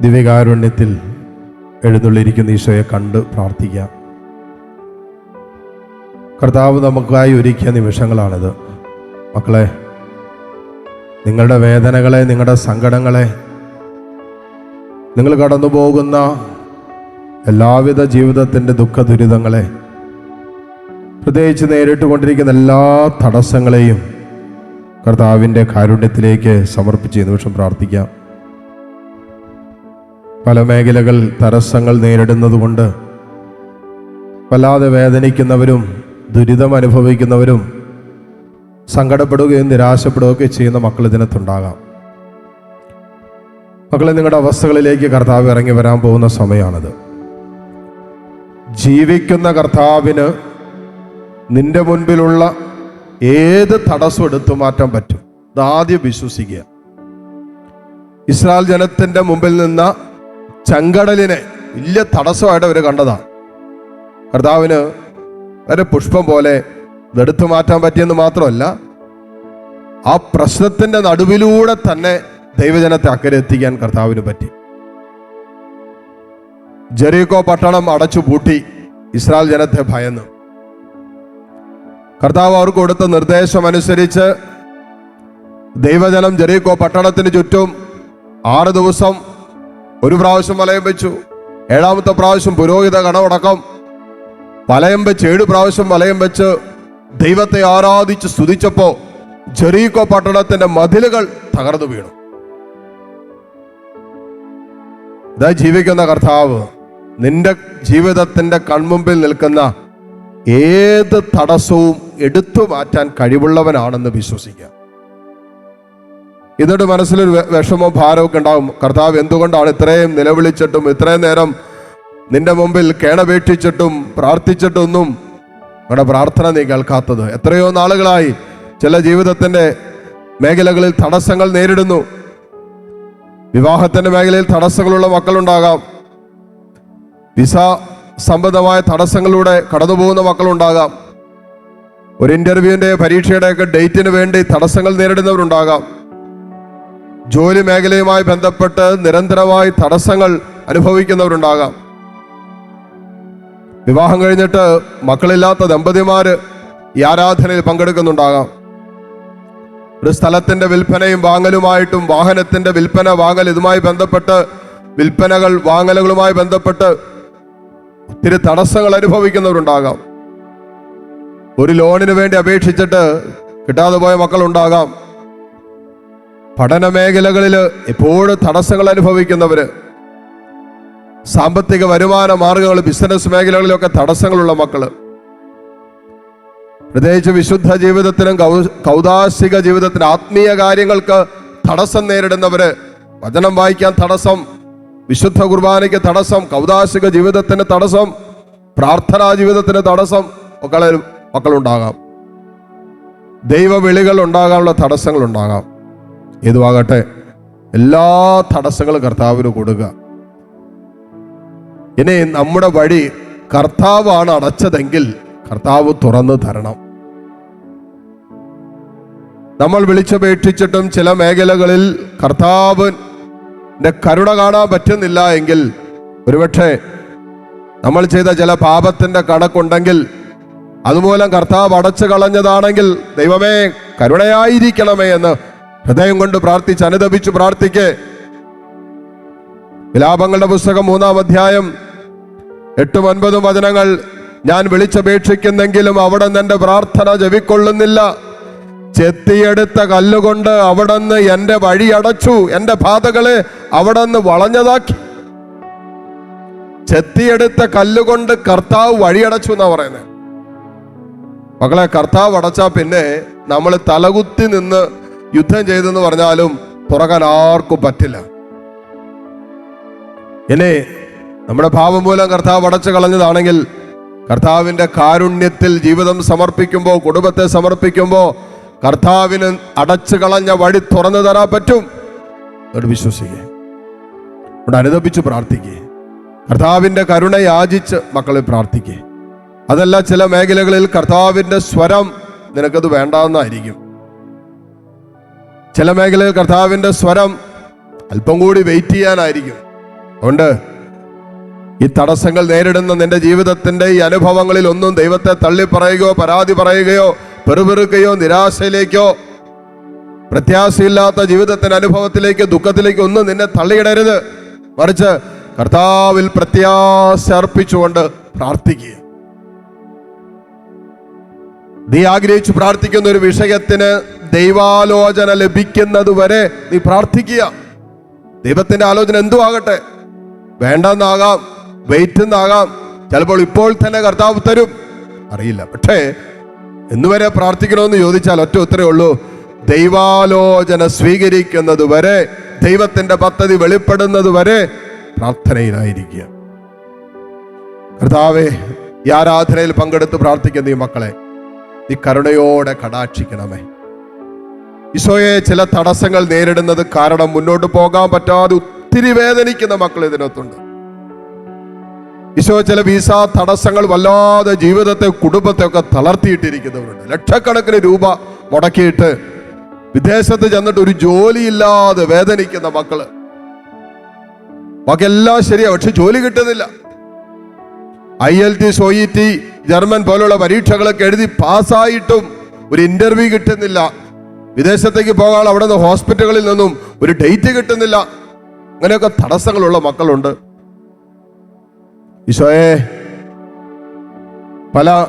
ദിവ്യകാരുണ്യത്തിൽ എഴുന്നള്ളിരിക്കുന്ന ഈശോയെ കണ്ട് പ്രാർത്ഥിക്കാം കർത്താവ് നമുക്കായി ഒരുക്കിയ നിമിഷങ്ങളാണിത്. മക്കളെ നിങ്ങളുടെ വേദനകളെ നിങ്ങളുടെ സങ്കടങ്ങളെ നിങ്ങൾ കടന്നു പോകുന്ന എല്ലാവിധ ജീവിതത്തിന്റെ ദുഃഖ ദുരിതങ്ങളെ പ്രത്യേകിച്ച് നേരിട്ട് കൊണ്ടിരിക്കുന്ന എല്ലാ തടസ്സങ്ങളെയും കർത്താവിന്റെ കാരുണ്യത്തിലേക്ക് സമർപ്പിച്ച് നിമിഷം പ്രാർത്ഥിക്കാം. പല മേഖലകൾ തടസ്സങ്ങൾ നേരിടുന്നതുകൊണ്ട് വല്ലാതെ വേദനിക്കുന്നവരും ദുരിതം അനുഭവിക്കുന്നവരും സങ്കടപ്പെടുകയും നിരാശപ്പെടുകയൊക്കെ ചെയ്യുന്ന മക്കൾ ഇതിനകത്തുണ്ടാകാം. മക്കളെ നിങ്ങളുടെ അവസ്ഥകളിലേക്ക് കർത്താവ് ഇറങ്ങി വരാൻ പോകുന്ന സമയമാണിത്. ജീവിക്കുന്ന കർത്താവിന് നിന്റെ മുൻപിലുള്ള ഏത് തടസ്സം എടുത്തു മാറ്റാൻ പറ്റും? ഇതാദ്യം വിശ്വസിക്കുക. ഇസ്രായേൽ ജനത്തിന്റെ മുമ്പിൽ നിന്ന ചെങ്കടലിനെ വലിയ തടസ്സമായിട്ട് അവർ കണ്ടതാണ് കർത്താവിന് ഒരു പുഷ്പം പോലെ ഇതെടുത്തു മാറ്റാൻ പറ്റിയെന്ന് മാത്രമല്ല ആ പ്രശ്നത്തിന്റെ നടുവിലൂടെ തന്നെ ദൈവജനത്തെ അക്കരെ എത്തിക്കാൻ കർത്താവിന് പറ്റി. ജെറീകോ പട്ടണം അടച്ചു പൂട്ടി ഇസ്രായേൽ ജനത്തെ ഭയന്നു. കർത്താവ് അവർക്ക് കൊടുത്ത നിർദ്ദേശം അനുസരിച്ച് ദൈവജനം ജെറീകോ പട്ടണത്തിന് ചുറ്റും ആറ് ദിവസം ഒരു പ്രാവശ്യം വലയം വെച്ചു. ഏഴാമത്തെ പ്രാവശ്യം പുരോഹിത കടമടക്കം. വലയം വെച്ച് ഏഴ് പ്രാവശ്യം വലയം വെച്ച് ദൈവത്തെ ആരാധിച്ച് സ്തുതിച്ചപ്പോ ജെറീകോ പട്ടണത്തിന്റെ മതിലുകൾ തകർന്നു വീണു. ഇതാ ജീവിക്കുന്ന കർത്താവ്. നിന്റെ ജീവിതത്തിന്റെ കൺമുമ്പിൽ നിൽക്കുന്ന ഏത് തടസ്സവും എടുത്തു മാറ്റാൻ കഴിവുള്ളവനാണെന്ന് വിശ്വസിക്കുക. എന്നിട്ട് മനസ്സിലൊരു വിഷമോ ഭാരമൊക്കെ ഉണ്ടാവും. കർത്താവ് എന്തുകൊണ്ടാണ് ഇത്രയും നിലവിളിച്ചിട്ടും ഇത്രയും നേരം നിന്റെ മുമ്പിൽ കേണപേക്ഷിച്ചിട്ടും പ്രാർത്ഥിച്ചിട്ടൊന്നും നമ്മുടെ പ്രാർത്ഥന നീ കേൾക്കാത്തത്? എത്രയോ നാളുകളായി ചില ജീവിതത്തിന്റെ മേഖലകളിൽ തടസ്സങ്ങൾ നേരിടുന്നു. വിവാഹത്തിന്റെ മേഖലയിൽ തടസ്സങ്ങളുള്ള മക്കളുണ്ടാകാം. വിസ സംബന്ധമായ തടസ്സങ്ങളിലൂടെ കടന്നുപോകുന്ന മക്കളുണ്ടാകാം. ഒരു ഇന്റർവ്യൂവിന്റെ പരീക്ഷയുടെയൊക്കെ ഡേറ്റിന് വേണ്ടി തടസ്സങ്ങൾ നേരിടുന്നവരുണ്ടാകാം. ജോലി മേഖലയുമായി ബന്ധപ്പെട്ട് നിരന്തരമായി തടസ്സങ്ങൾ അനുഭവിക്കുന്നവരുണ്ടാകാം. വിവാഹം കഴിഞ്ഞിട്ട് മക്കളില്ലാത്ത ദമ്പതിമാര് ഈ ആരാധനയിൽ പങ്കെടുക്കുന്നുണ്ടാകാം. ഒരു സ്ഥലത്തിന്റെ വിൽപ്പനയും വാങ്ങലുമായിട്ടും വാഹനത്തിന്റെ വിൽപ്പന വാങ്ങൽ ഇതുമായി ബന്ധപ്പെട്ട് വിൽപ്പനകൾ വാങ്ങലുകളുമായി ബന്ധപ്പെട്ട് ഒത്തിരി തടസ്സങ്ങൾ അനുഭവിക്കുന്നവരുണ്ടാകാം. ഒരു ലോണിന് വേണ്ടി അപേക്ഷിച്ചിട്ട് കിട്ടാതെ പോയ മക്കളുണ്ടാകാം. പഠന മേഖലകളിൽ എപ്പോഴും തടസ്സങ്ങൾ അനുഭവിക്കുന്നവര് സാമ്പത്തിക വരുമാന മാർഗങ്ങൾ ബിസിനസ് മേഖലകളിലൊക്കെ തടസ്സങ്ങളുള്ള മക്കൾ. പ്രത്യേകിച്ച് വിശുദ്ധ ജീവിതത്തിനും കൗതാശിക ജീവിതത്തിനും ആത്മീയ കാര്യങ്ങൾക്ക് തടസ്സം നേരിടുന്നവര് വചനം വായിക്കാൻ തടസ്സം വിശുദ്ധ കുർബാനയ്ക്ക് തടസ്സം കൗതാശിക ജീവിതത്തിന് തടസ്സം പ്രാർത്ഥനാ ജീവിതത്തിന് തടസ്സം മക്കളെ മക്കളുണ്ടാകാം. ദൈവവിളികൾ ഉണ്ടാകാനുള്ള തടസ്സങ്ങൾ ഉണ്ടാകാം. ഏതുവാകട്ടെ എല്ലാ തടസ്സങ്ങളും കർത്താവിന് കൊടുക്കുക ഇനി നമ്മുടെ വഴി കർത്താവാണ് അടച്ചതെങ്കിൽ കർത്താവ് തുറന്നു തരണം. നമ്മൾ വിളിച്ചപേക്ഷിച്ചിട്ടും ചില മേഖലകളിൽ കർത്താവ് കരുണ കാണാൻ പറ്റുന്നില്ല എങ്കിൽ ഒരുപക്ഷെ നമ്മൾ ചെയ്ത ചില പാപത്തിന്റെ കണക്കുണ്ടെങ്കിൽ അതുമൂലം കർത്താവ് അടച്ചു കളഞ്ഞതാണെങ്കിൽ ദൈവമേ കരുണയായിരിക്കണമേ എന്ന് ഹൃദയം കൊണ്ട് പ്രാർത്ഥിച്ച് അനുദപിച്ച് പ്രാർത്ഥിക്കേ. വിലാപങ്ങളുടെ പുസ്തകം മൂന്നാം അധ്യായം എട്ടും ഒൻപതും വചനങ്ങൾ ഞാൻ വിളിച്ചപേക്ഷിക്കുന്നെങ്കിലും അവിടെ എന്റെ പ്രാർത്ഥന ജവിക്കൊള്ളുന്നില്ല. ചെത്തിയെടുത്ത കല്ലുകൊണ്ട് അവിടുന്ന് എന്റെ വഴി അടച്ചു. എന്റെ പാതകളെ അവിടുന്ന് വളഞ്ഞതാക്കി. ചെത്തിയെടുത്ത കല്ലുകൊണ്ട് കർത്താവ് വഴിയടച്ചു എന്നാ പറയുന്നത്. മക്കളെ കർത്താവ് അടച്ചാ പിന്നെ നമ്മൾ തലകുത്തി നിന്ന് യുദ്ധം ചെയ്തെന്ന് പറഞ്ഞാലും തുറക്കാൻ ആർക്കും പറ്റില്ല. ഇനി നമ്മുടെ ഭാവം മൂലം കർത്താവ് അടച്ചു കളഞ്ഞതാണെങ്കിൽ കർത്താവിന്റെ കാരുണ്യത്തിൽ ജീവിതം സമർപ്പിക്കുമ്പോൾ കുടുംബത്തെ സമർപ്പിക്കുമ്പോൾ കർത്താവിന് അടച്ചു കളഞ്ഞ വഴി തുറന്നു തരാൻ പറ്റും. അവിടെ വിശ്വസിക്കുക അവിടെ അനുദപിച്ച് പ്രാർത്ഥിക്കുക കർത്താവിന്റെ കരുണ യാചിച്ച് മക്കളെ പ്രാർത്ഥിക്കുക അതല്ല ചില മേഖലകളിൽ കർത്താവിന്റെ സ്വരം നിനക്കത് വേണ്ടാന്നായിരിക്കും. ചില മേഖലയിൽ കർത്താവിന്റെ സ്വരം അല്പം കൂടി വെയിറ്റ് ചെയ്യാനായിരിക്കും. അതുകൊണ്ട് ഈ തടസ്സങ്ങൾ നേരിടുന്ന നിന്റെ ജീവിതത്തിന്റെ ഈ അനുഭവങ്ങളിൽ ഒന്നും ദൈവത്തെ തള്ളി പറയുകയോ പരാതി പറയുകയോ പെറുപെറുക്കുകയോ നിരാശയിലേക്കോ പ്രത്യാശയില്ലാത്ത ജീവിതത്തിന്റെ അനുഭവത്തിലേക്ക് ദുഃഖത്തിലേക്ക് ഒന്നും നിന്നെ തള്ളിയിടരുത്. മറിച്ച് കർത്താവിൽ പ്രത്യാശ അർപ്പിച്ചുകൊണ്ട് പ്രാർത്ഥിക്കുക. നീ ആഗ്രഹിച്ചു പ്രാർത്ഥിക്കുന്ന ഒരു വിഷയത്തിന് ദൈവാലോചന ലഭിക്കുന്നത് വരെ നീ പ്രാർത്ഥിക്കുക. ദൈവത്തിന്റെ ആലോചന എന്തു ആകട്ടെ വേണ്ടെന്നാകാം വെയിറ്റ് എന്നാകാം ചിലപ്പോൾ ഇപ്പോൾ തന്നെ കർത്താവ് തരും. അറിയില്ല. പക്ഷേ എന്നുവരെ പ്രാർത്ഥിക്കണമെന്ന് ചോദിച്ചാൽ ഒറ്റ ഉത്തരേ ഉള്ളൂ. ദൈവാലോചന സ്വീകരിക്കുന്നത് വരെ ദൈവത്തിന്റെ പദ്ധതി വെളിപ്പെടുന്നത് വരെ പ്രാർത്ഥനയിലായിരിക്കുക. കർത്താവെ ഈ ആരാധനയിൽ പങ്കെടുത്ത് പ്രാർത്ഥിക്കുന്ന ഈ മക്കളെ നീ കരുണയോടെ കടാക്ഷിക്കണമേ. ഈശോയെ ചില തടസ്സങ്ങൾ നേരിടുന്നത് കാരണം മുന്നോട്ട് പോകാൻ പറ്റാതെ ഒത്തിരി വേദനിക്കുന്ന മക്കൾ ഇതിനകത്തുണ്ട്. ഈശോ ചില വിസ തടസ്സങ്ങൾ വല്ലാതെ ജീവിതത്തെ കുടുംബത്തെ ഒക്കെ തളർത്തിയിട്ടിരിക്കുന്നവരുണ്ട്. ലക്ഷക്കണക്കിന് രൂപ മുടക്കിയിട്ട് വിദേശത്ത് ചെന്നിട്ട് ഒരു ജോലിയില്ലാതെ വേദനിക്കുന്ന മക്കൾ. ബാക്കിയെല്ലാം ശരിയാ പക്ഷെ ജോലി കിട്ടുന്നില്ല. I L T T German പോലുള്ള പരീക്ഷകളൊക്കെ എഴുതി പാസ്സായിട്ടും ഒരു ഇന്റർവ്യൂ കിട്ടുന്നില്ല. വിദേശത്തേക്ക് പോകാൻ അവിടെ നിന്ന് ഹോസ്പിറ്റലുകളിൽ നിന്നും ഒരു ഡേറ്റ് കിട്ടുന്നില്ല. അങ്ങനെയൊക്കെ തടസ്സങ്ങളുള്ള മക്കളുണ്ട്. ഈശോയെ പല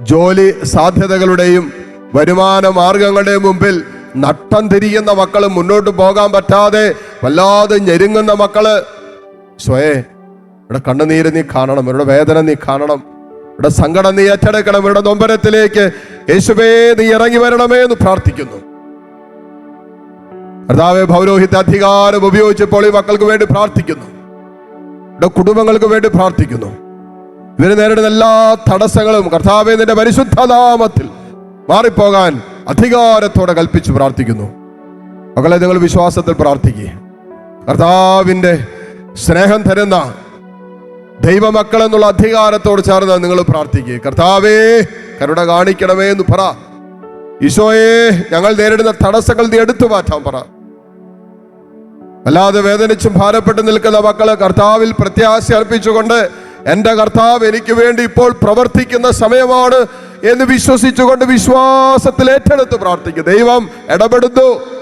ജോലി സാധ്യതകളുടെയും വരുമാന മാർഗങ്ങളുടെയും മുമ്പിൽ നട്ടം തിരിയുന്ന മക്കൾ മുന്നോട്ട് പോകാൻ പറ്റാതെ വല്ലാതെ ഞെരുങ്ങുന്ന മക്കൾ. ഈശോയെ ഇവിടെ കണ്ണുനീര് നീ കാണണം ഇവരുടെ വേദന നീ കാണണം. ഇവിടെ സങ്കടം നീ ഏറ്റെടുക്കണം ഇവരുടെ നൊമ്പരത്തിലേക്ക് യേശുവേ നീ ഇറങ്ങി വരണമേ എന്ന് പ്രാർത്ഥിക്കുന്നു. കർത്താവെ പൗരോഹിത അധികാരം ഉപയോഗിച്ചപ്പോൾ ഈ മക്കൾക്ക് വേണ്ടി പ്രാർത്ഥിക്കുന്നു. ഇവിടെ കുടുംബങ്ങൾക്ക് വേണ്ടി പ്രാർത്ഥിക്കുന്നു. ഇവർ നേരിടുന്ന എല്ലാ തടസ്സങ്ങളും കർത്താവെ നിന്റെ പരിശുദ്ധനാമത്തിൽ മാറിപ്പോകാൻ അധികാരത്തോടെ കൽപ്പിച്ച് പ്രാർത്ഥിക്കുന്നു. മകളെ നിങ്ങൾ വിശ്വാസത്തിൽ പ്രാർത്ഥിക്കുക കർത്താവിന്റെ സ്നേഹം തരുന്ന ദൈവമക്കൾ എന്നുള്ള അധികാരത്തോട് ചേർന്ന് നിങ്ങൾ പ്രാർത്ഥിക്കുക. കർത്താവേ കരുണ കാണിക്കണമേ എന്ന് പറ. ഈശോയെ ഞങ്ങൾ നേരിടുന്ന തടസ്സങ്ങൾ നീ എടുത്തു മാറ്റാൻ പറ. അല്ലാതെ വേദനിച്ചും ഭാരപ്പെട്ട് നിൽക്കുന്ന മക്കൾ കർത്താവിൽ പ്രത്യാശ അർപ്പിച്ചുകൊണ്ട് എന്റെ കർത്താവ് എനിക്ക് വേണ്ടി ഇപ്പോൾ പ്രവർത്തിക്കുന്ന സമയമാണ് എന്ന് വിശ്വസിച്ചുകൊണ്ട് വിശ്വാസത്തിൽ ഏറ്റെടുത്ത് പ്രാർത്ഥിക്കും ദൈവം ഇടപെടുന്നു.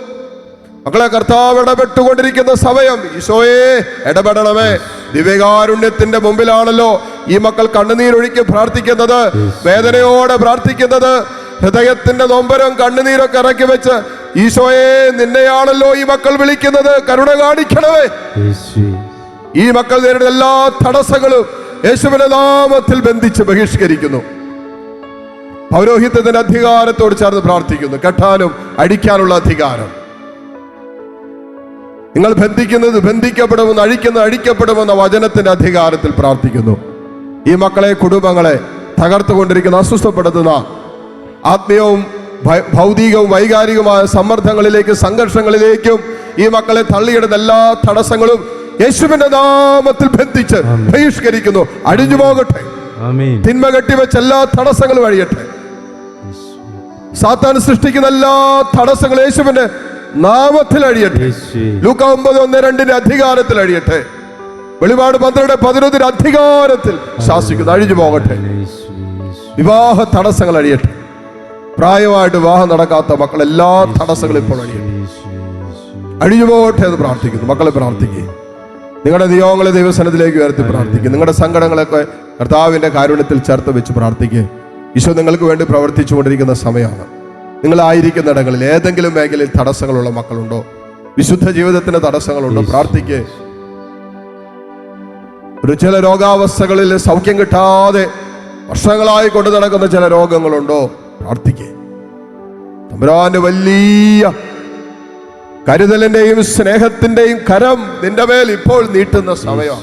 മക്കളെ കർത്താവ് ഇടപെട്ടുകൊണ്ടിരിക്കുന്ന സമയം ഈശോയെ ഇടപെടണമേ. ദിവ്യകാരുണ്യത്തിന്റെ മുമ്പിലാണല്ലോ ഈ മക്കൾ കണ്ണുനീരൊഴുക്കി പ്രാർത്ഥിക്കുന്നത് വേദനയോടെ പ്രാർത്ഥിക്കുന്നത്. ഹൃദയത്തിന്റെ നൊമ്പരം കണ്ണുനീരൊക്കെ ഇറക്കി വെച്ച് ഈശോയെ നിന്നെയാണല്ലോ ഈ മക്കൾ വിളിക്കുന്നത്. കരുണ കാണിക്കണമേ. ഈ മക്കൾ നേരിടുന്ന എല്ലാ തടസ്സങ്ങളും യേശുവിന്റെ നാമത്തിൽ ബന്ധിച്ച് ബഹിഷ്കരിക്കുന്നു. പൗരോഹിത്യത്തിന്റെ അധികാരത്തോട് ചേർന്ന് പ്രാർത്ഥിക്കുന്നു. കെട്ടാനും അടിക്കാനുള്ള അധികാരം. നിങ്ങൾ ബന്ധിക്കുന്നത് ബന്ധിക്കപ്പെടുമെന്ന് അഴിക്കുന്നത് അഴിക്കപ്പെടുമെന്ന വചനത്തിന്റെ അധികാരത്തിൽ പ്രാർത്ഥിക്കുന്നു. ഈ മക്കളെ കുടുംബങ്ങളെ തകർത്തുകൊണ്ടിരിക്കുന്ന അസ്വസ്ഥപ്പെടുത്തുന്ന ആത്മീയവും ഭൗതികവും വൈകാരികവുമായ സമ്മർദ്ദങ്ങളിലേക്കും സംഘർഷങ്ങളിലേക്കും ഈ മക്കളെ തള്ളിയിടുന്ന എല്ലാ തടസ്സങ്ങളും യേശുവിന്റെ നാമത്തിൽ ബന്ധിച്ച് ബഹിഷ്കരിക്കുന്നു. അഴിഞ്ഞു പോകട്ടെ. തിന്മ കെട്ടിവെച്ച എല്ലാ തടസ്സങ്ങളും അഴിയട്ടെ. സാത്താൻ സൃഷ്ടിക്കുന്ന എല്ലാ തടസ്സങ്ങളും യേശുവിന്റെ നാമത്തിൽ അഴിയട്ടെ ലൂക്ക ഒമ്പത് ഒന്ന് രണ്ടിന്റെ അധികാരത്തിൽ അഴിയട്ടെ വെളിപാട് പന്ത്രണ്ട് പതിനൊന്നിന്റെ അധികാരത്തിൽ ശാസിക്കുന്നു അഴിഞ്ഞു പോകട്ടെ. വിവാഹ തടസ്സങ്ങൾ അഴിയട്ടെ പ്രായമായിട്ട് വിവാഹം നടക്കാത്ത മക്കൾ എല്ലാ തടസ്സങ്ങളും ഇപ്പോൾ അഴിയട്ടെ അഴിഞ്ഞു പോകട്ടെ എന്ന് പ്രാർത്ഥിക്കുന്നു. മക്കളെ പ്രാർത്ഥിക്കുക നിങ്ങളുടെ നിയോഗങ്ങളെ ദൈവസനത്തിലേക്ക് ഉയർത്തി പ്രാർത്ഥിക്കുക നിങ്ങളുടെ സങ്കടങ്ങളൊക്കെ കർത്താവിന്റെ കാരുണ്യത്തിൽ ചേർത്ത് വെച്ച് പ്രാർത്ഥിക്കുക ഈശോ നിങ്ങൾക്ക് വേണ്ടി പ്രവർത്തിച്ചുകൊണ്ടിരിക്കുന്ന സമയമാണ്. നിങ്ങളായിരിക്കുന്ന ഇടങ്ങളിൽ ഏതെങ്കിലും മേഖലയിൽ തടസ്സങ്ങളുള്ള മക്കളുണ്ടോ? വിശുദ്ധ ജീവിതത്തിന് തടസ്സങ്ങളുണ്ടോ? പ്രാർത്ഥിക്ക്. ഒരു ചില രോഗാവസ്ഥകളിൽ സൗഖ്യം കിട്ടാതെ വർഷങ്ങളായി കൊണ്ടു നടക്കുന്ന ചില രോഗങ്ങളുണ്ടോ? പ്രാർത്ഥിക്കേ. തമ്പുരാന്റെ വലിയ കരുതലിന്റെയും സ്നേഹത്തിന്റെയും കരം നിന്റെ മേൽ ഇപ്പോൾ നീട്ടുന്ന സമയം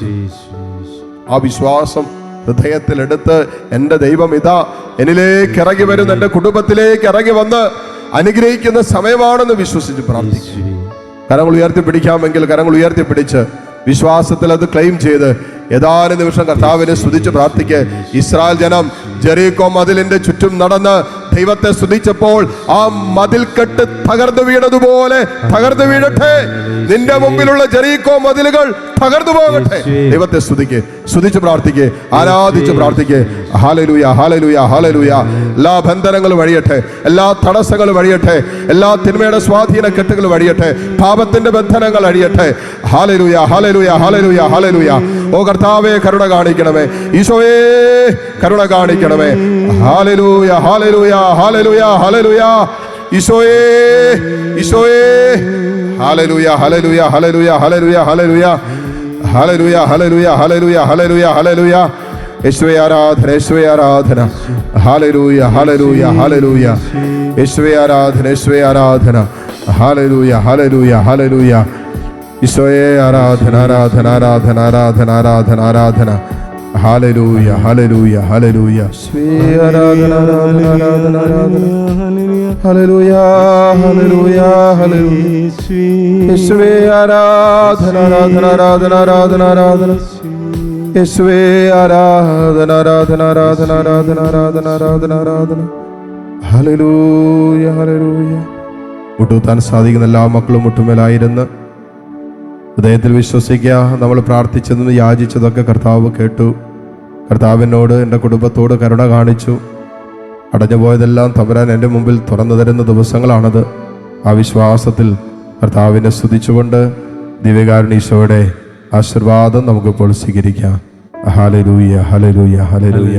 ആ വിശ്വാസം ഹൃദയത്തിലെടുത്ത് എന്റെ ദൈവം ഇതാ എന്നിലേക്ക് ഇറങ്ങി വരുന്ന എന്റെ കുടുംബത്തിലേക്ക് ഇറങ്ങി വന്ന് അനുഗ്രഹിക്കുന്ന സമയമാണെന്ന് വിശ്വസിച്ച് പ്രാർത്ഥിച്ചു കരങ്ങൾ ഉയർത്തിപ്പിടിക്കാമെങ്കിൽ കരങ്ങൾ ഉയർത്തിപ്പിടിച്ച് വിശ്വാസത്തിൽ അത് ക്ലെയിം ചെയ്ത് ഏതാനും നിമിഷം കർത്താവിനെ സ്തുതിച്ച് പ്രാർത്ഥിക്ക്. ഇസ്രായേൽ ജനം ജെറീകോ മതിലിന്റെ ചുറ്റും നടന്ന് ദൈവത്തെ സ്തുതിച്ചപ്പോൾ ആ മതിൽ കെട്ട് തകർന്നു വീണതുപോലെ തകർന്നു വീഴട്ടെ. നിന്റെ മുമ്പിലുള്ള ജെറീകോ മതിലുകൾ തകർന്നു പോകട്ടെ. ദൈവത്തെ സ്തുതിക്ക് സ്തുതിച്ച് പ്രാർത്ഥിക്ക് ആരാധിച്ച് പ്രാർത്ഥിക്ക്. ഹാലലൂയ ഹാലലൂയ ഹാലലൂയ എല്ലാ ബന്ധനങ്ങളും വഴിയട്ടെ എല്ലാ തടസ്സങ്ങളും വഴിയട്ടെ എല്ലാ തിന്മയുടെ സ്വാധീന കെട്ടുകൾ വഴിയട്ടെ പാപത്തിന്റെ ബന്ധനങ്ങൾ അഴിയട്ടെ. ഹാലലൂയ ഹാലലൂയ ഹാലലൂയ ഹാലലൂയ ഓ കർത്താവേ കരുണ കാണിക്കണമേ. ഈശോയേ കരുണ കാണിക്കണമേ. ഹാലലൂയ ഹാലലൂയ ഹാലലൂയ ഹാലലൂയ ഈശോയേ ഈശോയേ. Hallelujah hallelujah hallelujah hallelujah hallelujah hallelujah hallelujah hallelujah hallelujah hallelujah യേശുവേ ആരാധന യേശുവേ ആരാധന ഹലലൂയ ഹലലൂയ ഹലലൂയ യേശുവേ ആരാധന യേശുവേ ആരാധന ഹലലൂയ ഹലലൂയ ഹലലൂയ ഈശോയെ ആരാധന ആരാധന ആരാധന ആരാധന ആരാധന ആരാധന ഹലലൂയ ഹലലൂയ ഹലലൂയ ആരാധന ആരാധന ആരാധന ആരാധന ഹലലൂയ ഹലലൂയ ഹലലൂയ യേശുവേ ആരാധന ആരാധന ആരാധന ആരാധന ആരാധന ആരാധന. യേശുവേ ആരാധന ആരാധന ആരാധന ആരാധന ആരാധന ആരാധന ആരാധന. ഹലലൂയ ഹലലൂയ മുട്ടുത്താൻ സാധിക്കുന്ന എല്ലാ മക്കളും മുട്ടുമേലായിരുന്ന്. ഹൃദയത്തിൽ വിശ്വസിക്കുക നമ്മൾ പ്രാർത്ഥിച്ചതും യാചിച്ചതൊക്കെ കർത്താവ് കേട്ടു. കർത്താവിനോട് എന്റെ കുടുംബത്തോട് കരുണ കാണിച്ചു. അടഞ്ഞു പോയതെല്ലാം തവരാൻ എന്റെ മുമ്പിൽ തുറന്നു തരുന്ന ദിവസങ്ങളാണത്. ആ വിശ്വാസത്തിൽ കർത്താവിനെ സ്തുതിച്ചുകൊണ്ട് ദിവ്യകാരുണീശോയുടെ ആശീർവാദം നമുക്കിപ്പോൾ സ്വീകരിക്കാം. ഹലലൂയ ഹലലൂയ ഹലലൂയ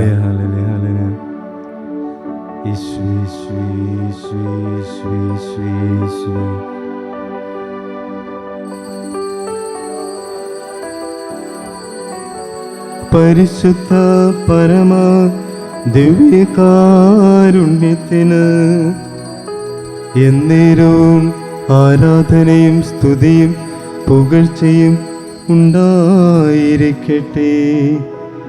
പരിശുദ്ധ പരമ ദിവ്യകാരുണ്യത്തിന് എന്നേരവും ആരാധനയും സ്തുതിയും പുകഴ്ചയും ഉണ്ടായിരിക്കട്ടെ.